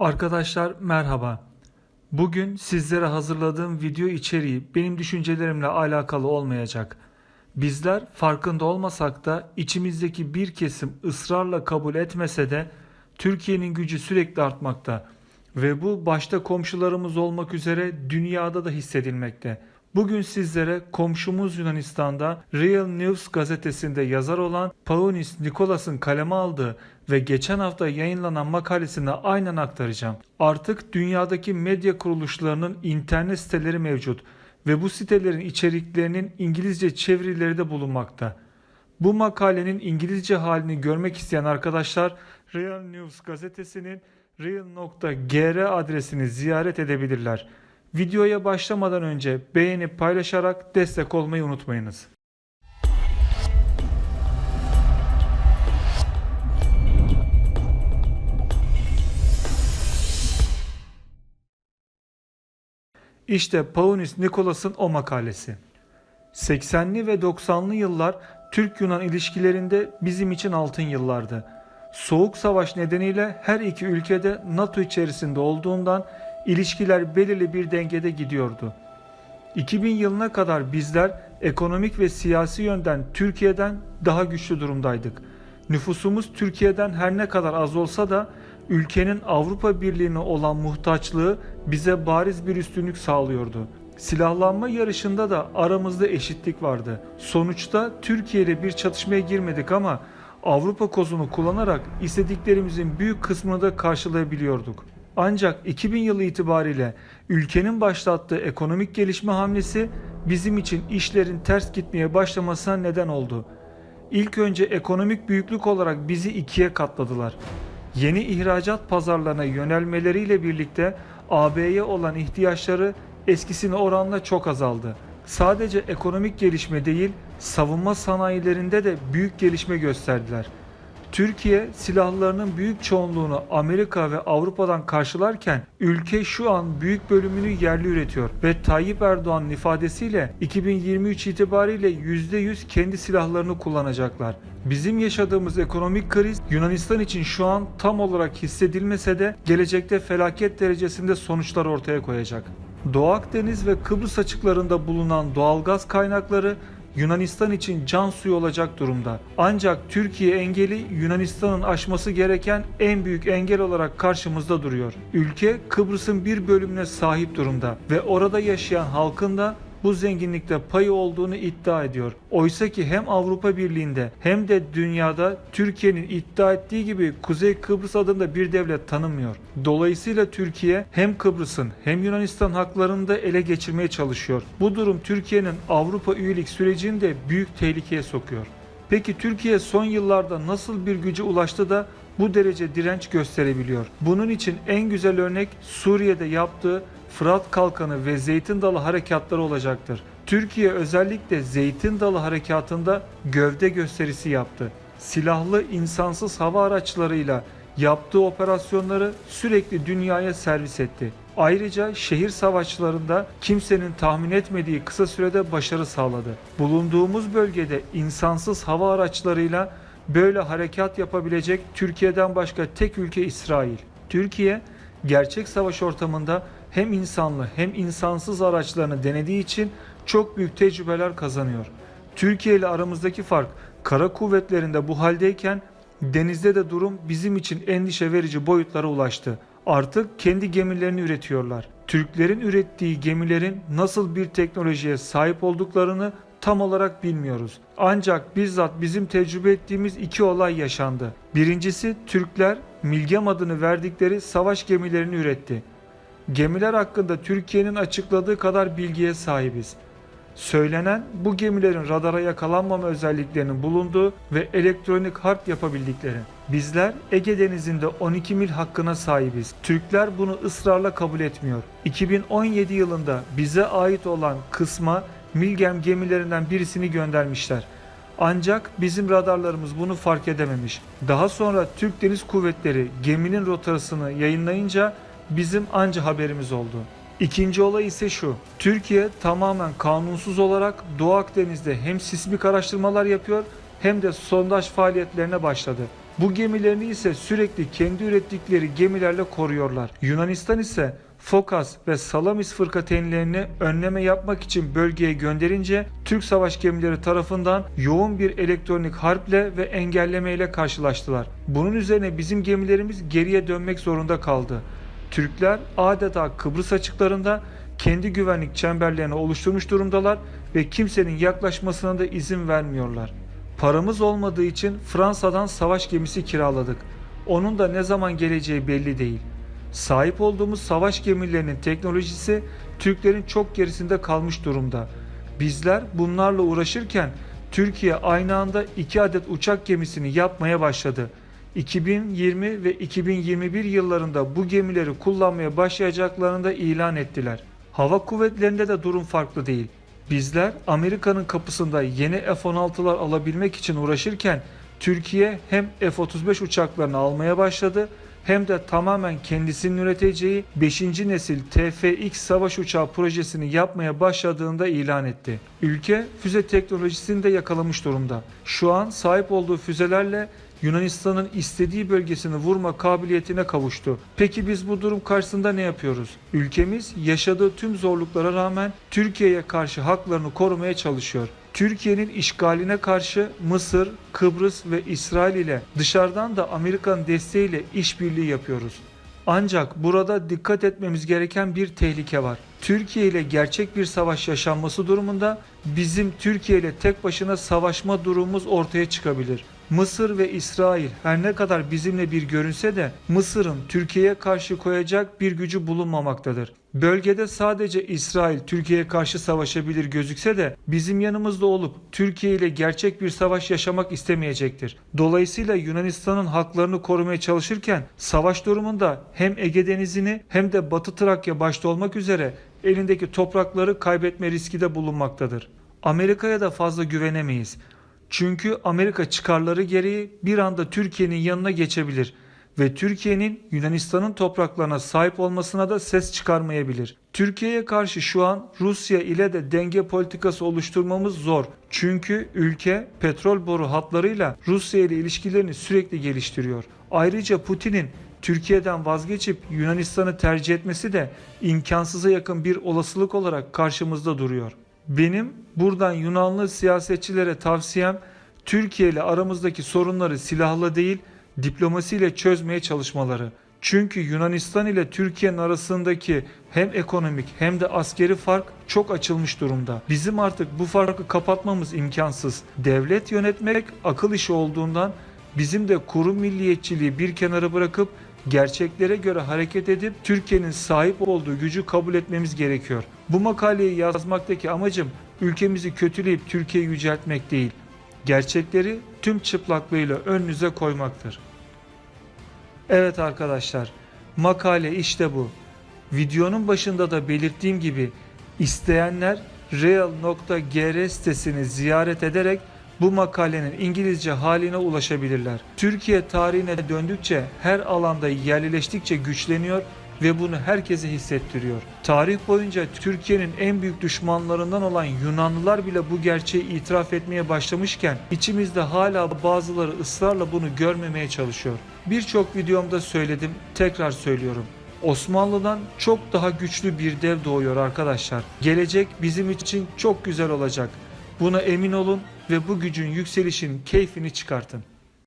Arkadaşlar merhaba. Bugün sizlere hazırladığım video içeriği benim düşüncelerimle alakalı olmayacak. Bizler farkında olmasak da içimizdeki bir kesim ısrarla kabul etmese de Türkiye'nin gücü sürekli artmakta ve bu başta komşularımız olmak üzere dünyada da hissedilmekte. Bugün sizlere komşumuz Yunanistan'da Real News gazetesinde yazar olan Paunis Nikolas'ın kaleme aldığı ve geçen hafta yayınlanan makalesini aynen aktaracağım. Artık dünyadaki medya kuruluşlarının internet siteleri mevcut ve bu sitelerin içeriklerinin İngilizce çevirileri de bulunmakta. Bu makalenin İngilizce halini görmek isteyen arkadaşlar Real News gazetesinin real.gr adresini ziyaret edebilirler. Videoya başlamadan önce beğenip paylaşarak destek olmayı unutmayınız. İşte Paunis Nikolas'ın o makalesi. 80'li ve 90'lı yıllar Türk-Yunan ilişkilerinde bizim için altın yıllardı. Soğuk savaş nedeniyle her iki ülkede NATO içerisinde olduğundan ilişkiler belirli bir dengede gidiyordu. 2000 yılına kadar bizler ekonomik ve siyasi yönden Türkiye'den daha güçlü durumdaydık. Nüfusumuz Türkiye'den her ne kadar az olsa da ülkenin Avrupa Birliği'ne olan muhtaçlığı bize bariz bir üstünlük sağlıyordu. Silahlanma yarışında da aramızda eşitlik vardı. Sonuçta Türkiye ile bir çatışmaya girmedik ama Avrupa kozunu kullanarak istediklerimizin büyük kısmını da karşılayabiliyorduk. Ancak 2000 yılı itibariyle ülkenin başlattığı ekonomik gelişme hamlesi bizim için işlerin ters gitmeye başlamasına neden oldu. İlk önce ekonomik büyüklük olarak bizi ikiye katladılar. Yeni ihracat pazarlarına yönelmeleriyle birlikte AB'ye olan ihtiyaçları eskisine oranla çok azaldı. Sadece ekonomik gelişme değil, savunma sanayilerinde de büyük gelişme gösterdiler. Türkiye silahlarının büyük çoğunluğunu Amerika ve Avrupa'dan karşılarken ülke şu an büyük bölümünü yerli üretiyor ve Tayyip Erdoğan'ın ifadesiyle 2023 itibariyle %100 kendi silahlarını kullanacaklar. Bizim yaşadığımız ekonomik kriz Yunanistan için şu an tam olarak hissedilmese de gelecekte felaket derecesinde sonuçlar ortaya koyacak. Doğu Akdeniz ve Kıbrıs açıklarında bulunan doğalgaz kaynakları Yunanistan için can suyu olacak durumda. Ancak Türkiye engeli Yunanistan'ın aşması gereken en büyük engel olarak karşımızda duruyor. Ülke Kıbrıs'ın bir bölümüne sahip durumda ve orada yaşayan halkın da bu zenginlikte payı olduğunu iddia ediyor. Oysa ki hem Avrupa Birliği'nde hem de dünyada Türkiye'nin iddia ettiği gibi Kuzey Kıbrıs adında bir devlet tanınmıyor. Dolayısıyla Türkiye hem Kıbrıs'ın hem Yunanistan haklarını da ele geçirmeye çalışıyor. Bu durum Türkiye'nin Avrupa üyelik sürecini de büyük tehlikeye sokuyor. Peki Türkiye son yıllarda nasıl bir güce ulaştı da bu derece direnç gösterebiliyor? Bunun için en güzel örnek Suriye'de yaptığı Fırat Kalkanı ve Zeytin Dalı harekatları olacaktır. Türkiye özellikle Zeytin Dalı harekatında gövde gösterisi yaptı. Silahlı insansız hava araçlarıyla yaptığı operasyonları sürekli dünyaya servis etti. Ayrıca şehir savaşlarında kimsenin tahmin etmediği kısa sürede başarı sağladı. Bulunduğumuz bölgede insansız hava araçlarıyla böyle harekat yapabilecek Türkiye'den başka tek ülke İsrail. Türkiye gerçek savaş ortamında hem insanlı hem insansız araçlarını denediği için çok büyük tecrübeler kazanıyor. Türkiye ile aramızdaki fark kara kuvvetlerinde bu haldeyken denizde de durum bizim için endişe verici boyutlara ulaştı. Artık kendi gemilerini üretiyorlar. Türklerin ürettiği gemilerin nasıl bir teknolojiye sahip olduklarını tam olarak bilmiyoruz. Ancak bizzat bizim tecrübe ettiğimiz iki olay yaşandı. Birincisi Türkler Milgem adını verdikleri savaş gemilerini üretti. Gemiler hakkında Türkiye'nin açıkladığı kadar bilgiye sahibiz. Söylenen bu gemilerin radara yakalanmama özelliklerinin bulunduğu ve elektronik harp yapabildikleri. Bizler Ege Denizi'nde 12 mil hakkına sahibiz. Türkler bunu ısrarla kabul etmiyor. 2017 yılında bize ait olan kısma Milgem gemilerinden birisini göndermişler. Ancak bizim radarlarımız bunu fark edememiş. Daha sonra Türk Deniz Kuvvetleri geminin rotasını yayınlayınca bizim anca haberimiz oldu. İkinci olay ise şu. Türkiye tamamen kanunsuz olarak Doğu Akdeniz'de hem sismik araştırmalar yapıyor hem de sondaj faaliyetlerine başladı. Bu gemilerini ise sürekli kendi ürettikleri gemilerle koruyorlar. Yunanistan ise Fokas ve Salamis fırkateynlerini önleme yapmak için bölgeye gönderince Türk savaş gemileri tarafından yoğun bir elektronik harple ve engellemeyle karşılaştılar. Bunun üzerine bizim gemilerimiz geriye dönmek zorunda kaldı. Türkler adeta Kıbrıs açıklarında kendi güvenlik çemberlerini oluşturmuş durumdalar ve kimsenin yaklaşmasına da izin vermiyorlar. Paramız olmadığı için Fransa'dan savaş gemisi kiraladık. Onun da ne zaman geleceği belli değil. Sahip olduğumuz savaş gemilerinin teknolojisi Türklerin çok gerisinde kalmış durumda. Bizler bunlarla uğraşırken Türkiye aynı anda iki adet uçak gemisini yapmaya başladı. 2020 ve 2021 yıllarında bu gemileri kullanmaya başlayacaklarını da ilan ettiler. Hava kuvvetlerinde de durum farklı değil. Bizler Amerika'nın kapısında yeni F-16'lar alabilmek için uğraşırken Türkiye hem F-35 uçaklarını almaya başladı hem de tamamen kendisinin üreteceği 5. nesil TFX savaş uçağı projesini yapmaya başladığında ilan etti. Ülke füze teknolojisini de yakalamış durumda. Şu an sahip olduğu füzelerle Yunanistan'ın istediği bölgesini vurma kabiliyetine kavuştu. Peki biz bu durum karşısında ne yapıyoruz? Ülkemiz yaşadığı tüm zorluklara rağmen Türkiye'ye karşı haklarını korumaya çalışıyor. Türkiye'nin işgaline karşı Mısır, Kıbrıs ve İsrail ile dışarıdan da Amerikan desteğiyle işbirliği yapıyoruz. Ancak burada dikkat etmemiz gereken bir tehlike var. Türkiye ile gerçek bir savaş yaşanması durumunda bizim Türkiye ile tek başına savaşma durumumuz ortaya çıkabilir. Mısır ve İsrail her ne kadar bizimle bir görünse de Mısır'ın Türkiye'ye karşı koyacak bir gücü bulunmamaktadır. Bölgede sadece İsrail Türkiye'ye karşı savaşabilir gözükse de bizim yanımızda olup Türkiye ile gerçek bir savaş yaşamak istemeyecektir. Dolayısıyla Yunanistan'ın haklarını korumaya çalışırken savaş durumunda hem Ege Denizi'ni hem de Batı Trakya başta olmak üzere elindeki toprakları kaybetme riski de bulunmaktadır. Amerika'ya da fazla güvenemeyiz. Çünkü Amerika çıkarları gereği bir anda Türkiye'nin yanına geçebilir ve Türkiye'nin Yunanistan'ın topraklarına sahip olmasına da ses çıkarmayabilir. Türkiye'ye karşı şu an Rusya ile de denge politikası oluşturmamız zor. Çünkü ülke petrol boru hatlarıyla Rusya ile ilişkilerini sürekli geliştiriyor. Ayrıca Putin'in Türkiye'den vazgeçip Yunanistan'ı tercih etmesi de imkansıza yakın bir olasılık olarak karşımızda duruyor. Benim buradan Yunanlı siyasetçilere tavsiyem Türkiye ile aramızdaki sorunları silahla değil diplomasiyle çözmeye çalışmaları. Çünkü Yunanistan ile Türkiye'nin arasındaki hem ekonomik hem de askeri fark çok açılmış durumda. Bizim artık bu farkı kapatmamız imkansız. Devlet yönetmek akıl işi olduğundan bizim de kurum milliyetçiliği bir kenara bırakıp gerçeklere göre hareket edip Türkiye'nin sahip olduğu gücü kabul etmemiz gerekiyor. Bu makaleyi yazmaktaki amacım ülkemizi kötüleyip Türkiye'yi yüceltmek değil. Gerçekleri tüm çıplaklığıyla önünüze koymaktır. Evet arkadaşlar, makale işte bu. Videonun başında da belirttiğim gibi isteyenler real.gr sitesini ziyaret ederek bu makalenin İngilizce haline ulaşabilirler. Türkiye tarihine döndükçe her alanda yerleştikçe güçleniyor ve bunu herkese hissettiriyor. Tarih boyunca Türkiye'nin en büyük düşmanlarından olan Yunanlılar bile bu gerçeği itiraf etmeye başlamışken içimizde hala bazıları ısrarla bunu görmemeye çalışıyor. Birçok videomda söyledim, tekrar söylüyorum. Osmanlı'dan çok daha güçlü bir dev doğuyor arkadaşlar. Gelecek bizim için çok güzel olacak. Buna emin olun ve bu gücün yükselişin keyfini çıkartın.